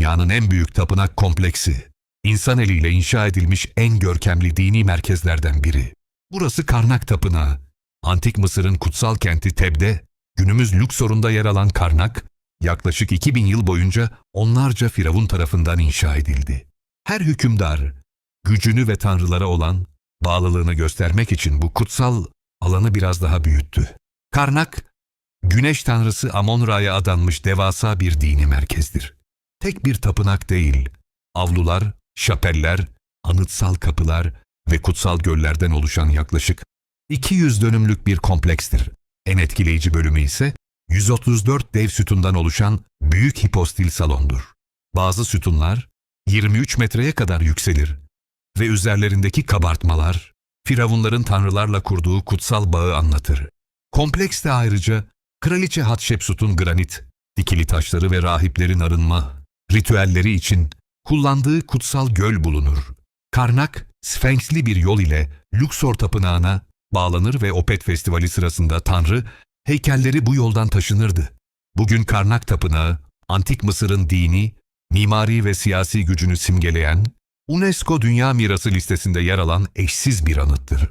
dünyanın en büyük tapınak kompleksi. İnsan eliyle inşa edilmiş en görkemli dini merkezlerden biri. Burası Karnak Tapınağı. Antik Mısır'ın kutsal kenti Teb'de, günümüz Lüksor'unda yer alan Karnak, yaklaşık 2000 yıl boyunca onlarca firavun tarafından inşa edildi. Her hükümdar, gücünü ve tanrılara olan bağlılığını göstermek için bu kutsal alanı biraz daha büyüttü. Karnak, güneş tanrısı Amon-Ra'ya adanmış devasa bir dini merkezdir. Tek bir tapınak değil, avlular, şapeller, anıtsal kapılar ve kutsal göllerden oluşan yaklaşık 200 dönümlük bir komplekstir. En etkileyici bölümü ise 134 dev sütundan oluşan büyük hipostil salondur. Bazı sütunlar 23 metreye kadar yükselir ve üzerlerindeki kabartmalar firavunların tanrılarla kurduğu kutsal bağı anlatır. Komplekste ayrıca Kraliçe Hatshepsut'un granit, dikili taşları ve rahiplerin arınma ritüelleri için kullandığı kutsal göl bulunur. Karnak, sfenksli bir yol ile Luxor Tapınağı'na bağlanır ve Opet Festivali sırasında Tanrı, heykelleri bu yoldan taşınırdı. Bugün Karnak Tapınağı, Antik Mısır'ın dini, mimari ve siyasi gücünü simgeleyen, UNESCO Dünya Mirası listesinde yer alan eşsiz bir anıttır.